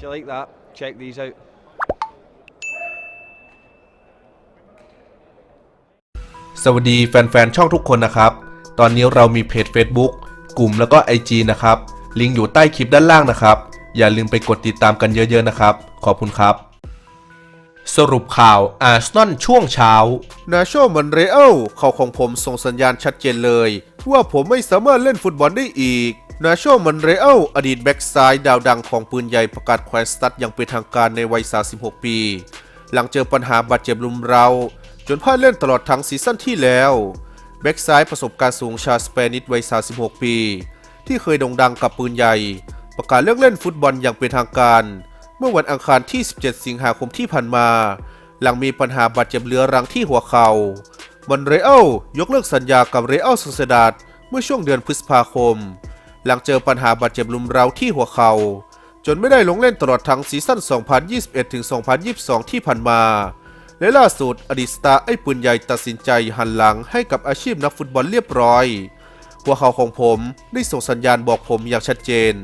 If you like that, check these out. สวัสดีแฟนๆ ช่องทุกคนนะครับ ตอนนี้เรามีเพจ Facebook กลุ่มแล้วก็ IG นะครับ ลิงก์อยู่ใต้คลิปด้านล่างนะครับ อย่าลืมไปกดติดตามกันเยอะๆนะครับ ขอบคุณครับ สรุปข่าวอาร์เซนอลช่วงเช้า นาโชมันเรเอลเขาของผมส่งสัญญาณชัดเจนเลย ว่าผมไม่สามารถเล่นฟุตบอลได้อีก นาโชมันเรเอลอดีตแบ็กซ้ายดาวดังของปืนใหญ่ประกาศแควนสตัดอย่างเป็นทางการในวัย 36 ปี หลังเจอปัญหาบาดเจ็บลุมเรา จนพลาดเล่นตลอดทั้งซีซั่นที่แล้ว แบ็กซ้ายประสบการณ์สูงชาสเปนิสวัย 36 ปี ที่เคยโด่งดังกับปืนใหญ่ ประกาศเลิกเล่นฟุตบอลอย่างเป็นทางการ เมื่อวันอังคารที่ 17 สิงหาคมที่ผ่านมา หลังมีปัญหาบาดเจ็บเรื้อรังที่หัวเขา่ามันเรอัลยกเลิกสัญญากับเรอัลโซเซดาดเมื่อช่วงเดือนพฤษภาคม หลังเจอปัญหาบาดเจ็บลุมเร้าที่หัวเขา่าจนไม่ได้ลงเล่นตลอดทั้งซีซั่น 2021-2022 ที่ผ่านมา และล่าสุดอดีตสตาร์ไอ้ปืนใหญ่ตัดสินใจหันหลังให้กับอาชีพนักฟุตบอลเรียบร้อย หัวเข่าของผมได้ส่งสัญญาณบอกผมอย่างชัดเจน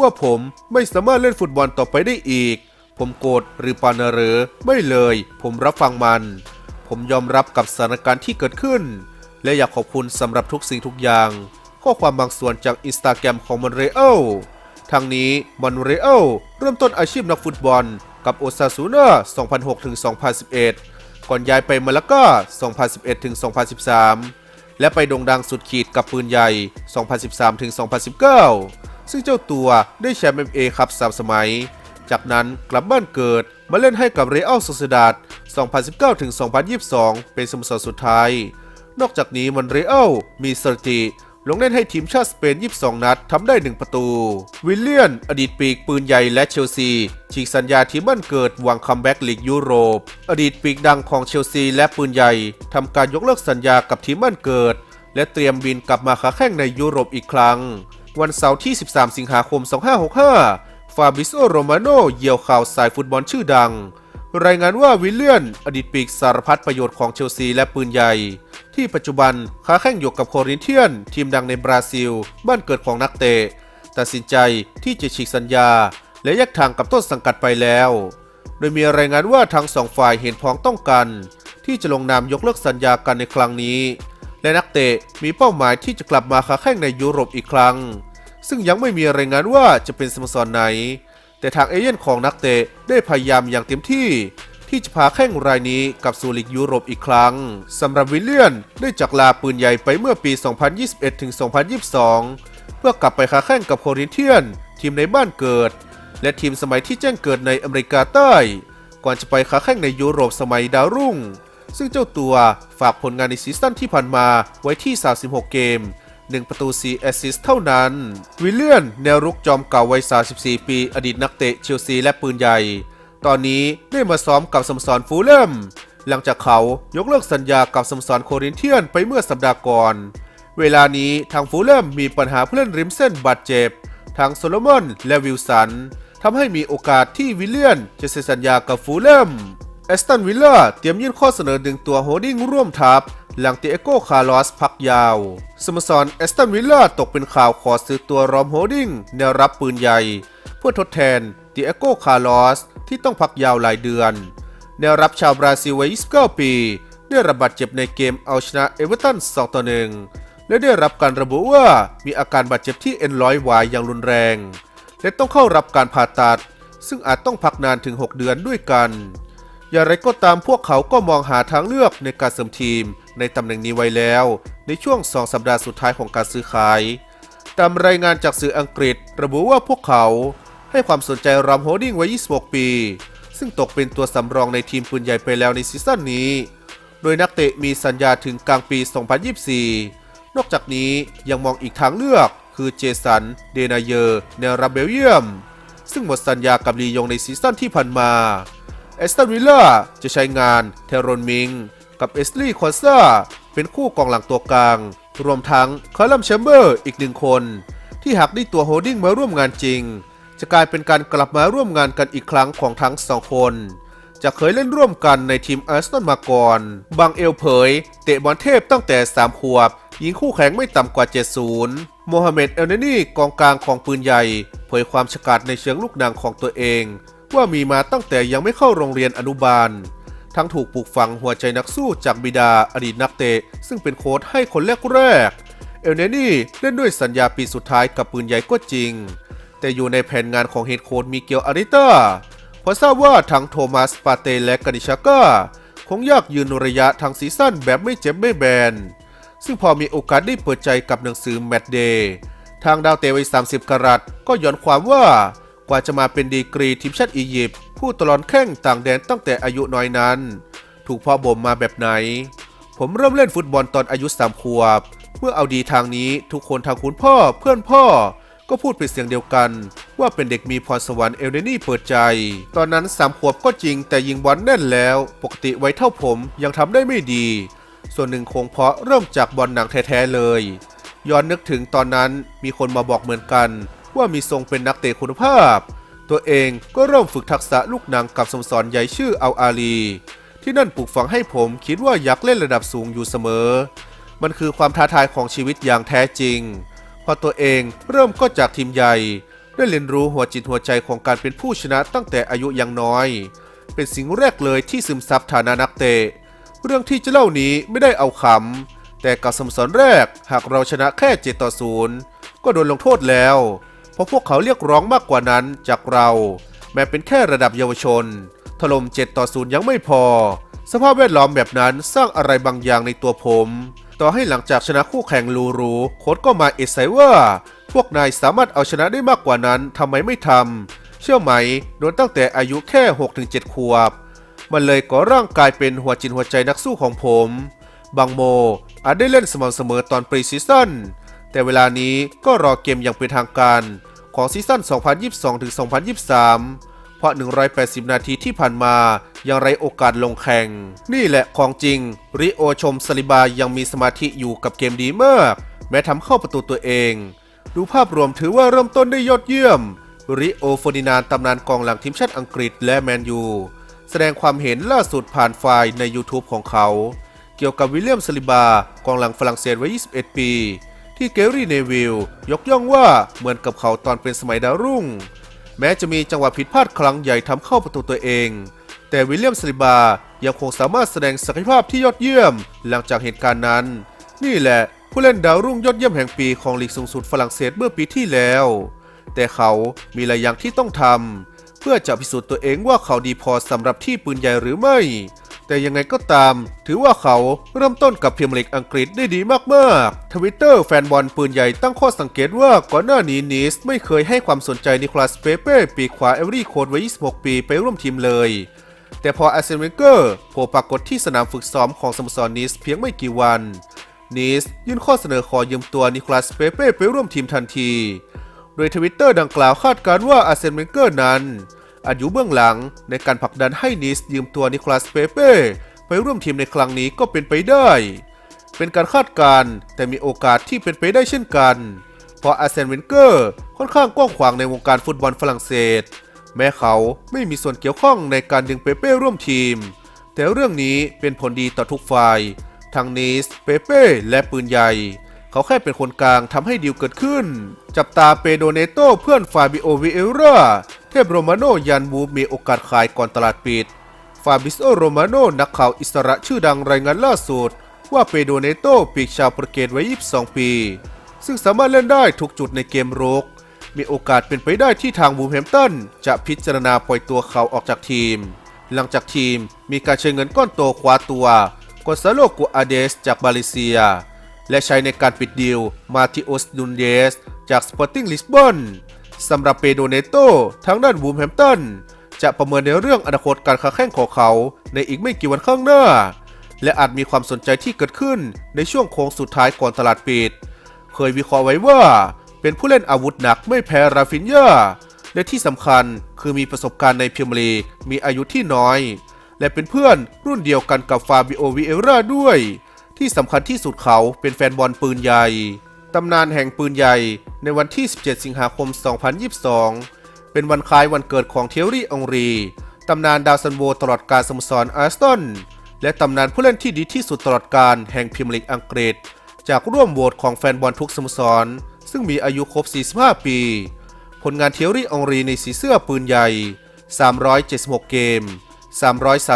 ว่าผมไม่สามารถเล่นฟุตบอลต่อไปได้อีก ผมโกรธหรือปานเหรือไม่เลย ผมรับฟังมัน ผมยอมรับกับสถานการณ์ที่เกิดขึ้น และอยากขอบคุณสำหรับทุกสิ่งทุกอย่าง ข้อความบางส่วนจากอินสตาแกรมของมันเรอัลทั้งนี้มันเรอัลเริ่มต้นอาชีพนักฟุตบอล กับโอซาซูน่า2006-2011 ก่อนย้ายไปมาลากา2011-2013 และไปโด่งดังสุดขีดกับปืนใหญ่ 2013-2019 ซึ่งเจ้าตัวได้แชมป์ MA ครับ3สมัย จากนั้นกลับบ้านเกิดมาเล่นให้กับเรอัลโซเซดาด2019-2022 เป็นสโมสรสุดท้าย นอกจากนี้มันเรอัลมีสถิติ ลงเล่นให้ทีมชาติสเปน 22 นัดทำได้ 1 ประตู วิลเลียน อดีตปีกปืนใหญ่และเชลซี ฉีกสัญญาทีมบ้านเกิดวังคัมแบ็กลีกยุโรป อดีตปีกดังของเชลซีและปืนใหญ่ทำการยกเลิกสัญญากับทีมบ้านเกิด และเตรียมบินกลับมาค้าแข่งในยุโรปอีกครั้ง วันเสาร์ที่ 13 สิงหาคม 2565 ฟาบิโซโรมาโนเหยี่ยวข่าวสายฟุตบอลชื่อดัง รายงานว่าวิลเลียน อดีตปีกสารพัดประโยชน์ของเชลซีและปืนใหญ่ ที่ปัจจุบันค้าแข่งอยู่กับโครินเทียน ทีมดังในบราซิล บ้านเกิดของนักเตะตัดสินใจที่จะฉีกสัญญา และแยกทางกับต้นสังกัดไปแล้ว โดยมีรายงานว่าทั้งสองฝ่ายเห็นพ้องต้องกัน ที่จะลงนามยกเลิกสัญญากันในครั้งนี้ และนักเตะมีเป้าหมายที่จะกลับมาค้าแข่งในยุโรปอีกครั้ง ซึ่งยังไม่มีรายงานว่าจะเป็นสโมสรไหน แต่ทางเอเย่นของนักเตะได้พยายามอย่างเต็มที่ ที่จะพาแข้งรายนี้กลับสู่ลีกยุโรปอีกครั้งสำหรับวิลเลียนได้จากลาปืนใหญ่ไปเมื่อปี 2021-2022 เพื่อกลับไปค้าแข่งกับโครินเทียน ทีมในบ้านเกิด และทีมสมัยที่แจ้งเกิดในอเมริกาใต้ ก่อนจะไปค้าแข่งในยุโรปสมัยดาวรุ่ง ซึ่งเจ้าตัวฝากผลงานในซีซั่นที่ผ่านมาไว้ที่ 36 เกม 1 ประตู 4 แอสซิสต์เท่านั้น วิลเลียนแนวรุกจอมเก่าวัย 34 ปี อดีตนักเตะเชลซีและปืนใหญ่ ตอนนี้ได้มาซ้อมกับสมสรฟูลแลมหลังจากเขายกเลิกสัญญากับสมสรโครินเทียนไปเมื่อสัปดาห์ก่อน เวลานี้ทางฟูลแลมมีปัญหาผู้เล่นริมเส้นบาดเจ็บ ทั้งโซโลมอนและวิลสันทำให้มีโอกาสที่วิลเลียนจะเซ็นสัญญากับฟูลแลมแอสตันวิลล่าเตรียมยื่นข้อเสนอดึงตัวโฮดดิ้งร่วมทัพ หลังเตเอโกคาร์ลอสพักยาว สโมสรแอสตันวิลล่าตกเป็นข่าวขอซื้อตัวรอมโฮดิ้งแนวรับปืนใหญ่ เพื่อทดแทนเตเอโกคาร์ลอสที่ต้องพักยาวหลายเดือน แนวรับชาวบราซิลวัย 29 ปี ได้รับบาดเจ็บในเกมเอาชนะเอเวอร์ตัน 2 ต่อ 1 และได้รับการระบุว่ามีอาการบาดเจ็บที่เอ็นร้อยวายอย่างรุนแรง และต้องเข้ารับการผ่าตัด ซึ่งอาจต้องพักนานถึง 6 เดือนด้วยกัน อย่างไรก็ตามพวกเขาก็มองหาทางเลือกในการเสริมทีม ในตำแหน่งนี้ไว้แล้ว ในช่วง 2 สัปดาห์สุดท้ายของการซื้อขาย ตามรายงานจากสื่ออังกฤษ ระบุว่าพวกเขาให้ความสนใจรามโฮดดิ้งวัย26 ปี ซึ่งตกเป็นตัวสำรองในทีมปืนใหญ่ไปแล้วในซีซั่นนี้ โดยนักเตะมีสัญญาถึงกลางปี 2024 นอกจากนี้ยังมองอีกทางเลือกคือเจสัน เดนาเยอร์แนวรับเบลเยียม ซึ่งหมดสัญญากับลียงในซีซั่นที่ผ่านมาแอสตันวิลล่าจะใช้งานเทโรนมิง กับเอสลีย์คอนซาเป็นคู่กองหลังตัวกลาง รวมทั้งคาร์ลัมแชมเบอร์อีกหนึ่งคน ที่หากได้ตัวโฮดดิ้งมาร่วมงานจริง จะกลายเป็นการกลับมาร่วมงานกันอีกครั้งของทั้งสองคน จะเคยเล่นร่วมกันในทีมอาร์เซนอลมาก่อน บางเอลเผย เตะบอลเทพตั้งแต่ 3 ขวบ ยิงคู่แข่งไม่ต่ำกว่า 70 โมฮัมเหม็ดเอลเนนี่กองกลางของปืนใหญ่ เผยความฉกาจในเชิงลูกหนังของตัวเอง ว่ามีมาตั้งแต่ยังไม่เข้าโรงเรียนอนุบาล ทั้งถูกปลูกฝังหัวใจนักสู้จากบิดาอดีตนักเตะ ซึ่งเป็นโค้ชให้คนแรกๆเอลเนนี่เล่นด้วยสัญญาปีสุดท้ายกับปืนใหญ่ก็จริง แต่อยู่ในแผนงานของเฮดโค้ชมิเกลอาริต้าเพราะทราบว่าทั้งโทมัสปาเตและกานิชาก้าคงยากยืนระยะทางซีซั่นแบบไม่เจ็บไม่แบน ซึ่งพอมีโอกาสได้เปิดใจกับหนังสือแมตเดย์ทางดาวเตะวัย30 กรัตก็ย้อนความว่ากว่าจะมาเป็นดีกรีทีมชาติอียิปต์ ผู้ตลอนแข้งต่างแดนตั้งแต่อายุน้อยนั้น ถูกพ่อบ่มมาแบบไหน ผมเริ่มเล่นฟุตบอลตอนอายุสามขวบ เมื่อเอาดีทางนี้ทุกคนทางคุณพ่อเพื่อนพ่อ ก็พูดเป็นเสียงเดียวกัน ว่าเป็นเด็กมีพรสวรรค์เอลเดนี่เปิดใจ ตอนนั้นสามขวบก็จริงแต่ยิงบอลแน่นแล้ว ปกติไว้เท่าผมยังทำได้ไม่ดี ส่วนหนึ่งคงเพราะเริ่มจากบอลหนังแท้ๆเลยย้อนนึกถึงตอนนั้นมีคนมาบอกเหมือนกัน ว่ามีทรงเป็นนักเตะคุณภาพ ตัวเองก็เริ่มฝึกทักษะลูกหนังกับสโมสรใหญ่ชื่ออัลอาลี ที่นั่นปลูกฝังให้ผมคิดว่าอยากเล่นระดับสูงอยู่เสมอ มันคือความท้าทายของชีวิตอย่างแท้จริง พอตัวเองเริ่มก็จากทีมใหญ่ ได้เรียนรู้หัวจิตหัวใจของการเป็นผู้ชนะตั้งแต่อายุยังน้อย เป็นสิ่งแรกเลยที่ซึมซับฐานะนักเตะ เรื่องที่จะเล่านี้ไม่ได้เอาขำแต่กับสโมสรแรกหากเราชนะแค่7ต่อ0ก็โดนลงโทษแล้ว เพราะพวกเขาเรียกร้องมากกว่านั้นจากเรา แม้เป็นแค่ระดับเยาวชน ถล่ม7ต่อ0ยังไม่พอ สภาพแวดล้อมแบบนั้นสร้างอะไรบางอย่างในตัวผม ต่อให้หลังจากชนะคู่แข่งลูรูโค้ชก็มาเอดไซว่าพวกนายสามารถเอาชนะได้มากกว่านั้นทำไมไม่ทำเชื่อไหมโดนตั้งแต่อายุแค่ 6-7 ขวบ มันเลยก่อร่างกายเป็นหัวจิตหัวใจนักสู้ของผม บางโมอาจได้เล่นสม่ำเสมอตอนปรีซีซั่นแต่เวลานี้ก็รอเกมอย่างเป็นทางการ ของซีซั่น 2022-2023 เพราะ 180 นาทีที่ผ่านมายังไรโอกาสลงแข่ง นี่แหละของจริง ริโอชมสลิบายังมีสมาธิอยู่กับเกมดีมาก แม้ทำเข้าประตูตัวเอง ดูภาพรวมถือว่าเริ่มต้นได้ยอดเยี่ยม ริโอฟอร์ดินานตำนานกองหลังทีมชาติอังกฤษและแมนยู แสดงความเห็นล่าสุดผ่านไฟล์ใน YouTube ของเขา เกี่ยวกับวิลเลียมสลิบากองหลังฝรั่งเศสวัย 21 ปี ที่เกรี่เนวิลยกย่องว่าเหมือนกับเขาตอนเป็นสมัยดาวรุ่ง แม้จะมีจังหวะผิดพลาดครั้งใหญ่ทำเข้าประตูตัวเอง แต่วิลเลียมสลิบายังคงสามารถแสดงศักยภาพที่ยอดเยี่ยม หลังจากเหตุการณ์นั้น นี่แหละผู้เล่นดาวรุ่งยอดเยี่ยมแห่งปีของลีกสูงสุดฝรั่งเศสเมื่อปีที่แล้ว แต่เขามีหลายอย่างที่ต้องทำเพื่อจะพิสูจน์ตัวเองว่าเขาดีพอสำหรับที่ปืนใหญ่หรือไม่ แต่ยังไงก็ตาม ถือว่าเขาเริ่มต้นกับเมียร์ลีกอังกฤษได้ดีมากๆทวิตเตอร์แฟนบอลปืนใหญ่ตั้งข้อสังเกตว่าก่อนหน้านี้นิสไม่เคยให้ความสนใจนิโคลัสเปเป้ปีขวาเอเวอรี่โคดวัย 26 ปีไปร่วมทีมเลย แต่พออาร์เซนเวเกอร์โผล่ปรากฏที่สนามฝึกซ้อมของสโมสรนิสเพียงไม่กี่วันนิสยื่นข้อเสนอขอยืมตัวนิโคลัสเปเป้ไปร่วมทีมทันที โดยทวิตเตอร์ดังกล่าวคาดการณ์ว่าอาร์เซนเวเกอร์นั้น อาจอยู่เบื้องหลังในการผลักดันให้นิสยืมตัวนิโคลัสเปเป้ไปร่วมทีมในครั้งนี้ก็เป็นไปได้ เป็นการคาดการณ์แต่มีโอกาสที่เป็นไปได้เช่นกัน เพราะอาร์เซนเวนเกอร์ค่อนข้างกว้างขวางในวงการฟุตบอลฝรั่งเศส แม้เขาไม่มีส่วนเกี่ยวข้องในการดึงเปเป้ร่วมทีม แต่เรื่องนี้เป็นผลดีต่อทุกฝ่าย ทั้งนิสเปเป้และปืนใหญ่ เขาแค่เป็นคนกลางทำให้ดีลเกิดขึ้น จับตาเปโดเนโตเพื่อนฟาบิโอวิเอราเทพโรมาโนยันวูมีโอกาสขายก่อนตลาดปิด ฟาบิโซโรมาโนนักข่าวอิสระชื่อดังรายงานล่าสุด ว่าเปโดเนโตปีกชาวโปรตุเกสวัย 22 ปี ซึ่งสามารถเล่นได้ทุกจุดในเกมรุก มีโอกาสเป็นไปได้ที่ทางวูลแฮมตันจะพิจารณาปล่อยตัวเขาออกจากทีม หลังจากทีมมีการใช้เงินก้อนโตคว้าตัวกอนซาโลกัวอาเดสจากมาเลเซีย และใช้ในการปิดดีลมาติโอสดุนเดสจากสปอร์ติ้งลิสบอนสำหรับเปโดเนโตทางด้านวูลแฮมตันจะประเมินในเรื่องอนาคตการค้าแข่งของเขาในอีกไม่กี่วันข้างหน้า และอาจมีความสนใจที่เกิดขึ้นในช่วงโค้งสุดท้ายก่อนตลาดปิด เคยวิเคราะห์ไว้ว่า เป็นผู้เล่นอาวุธหนักไม่แพ้ราฟินยาและที่สำคัญคือมีประสบการณ์ในเมียร์ลีมีอายุที่น้อย และเป็นเพื่อนรุ่นเดียวกันกับฟาบิโอวิเอราด้วย ที่สำคัญที่สุดเขาเป็นแฟนบอลปืนใหญ่ ตำนานแห่งปืนใหญ่ในวันที่ 17 สิงหาคม 2022 เป็นวันคล้ายวันเกิดของเทอรี่องรี ตำนานดาวซันโวตลอดการสโมสรอาร์สตันและตำนานผู้เล่นที่ดีที่สุดตลอดการแห่งพรีเมียร์ลีกอังกฤษ จากร่วมโหวตของแฟนบอลทุกสโมสร ซึ่งมีอายุครบ 45 ปี ผลงานเทียรี่องรีในสีเสื้อปืนใหญ่ 376 เกม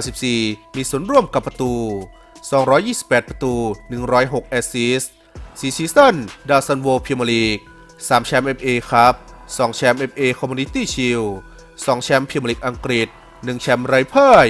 334 มีส่วนร่วมกับประตู 228 ประตู 106 แอสซิสต์4ซีซั่นดาวซันโวพรีเมียร์ลีก 3 แชมป์ FA ครับ 2 แชมป์ FA Community Shield 2 แชมป์พรีเมียร์ลีกอังกฤษ 1 แชมป์ไรเพ่ย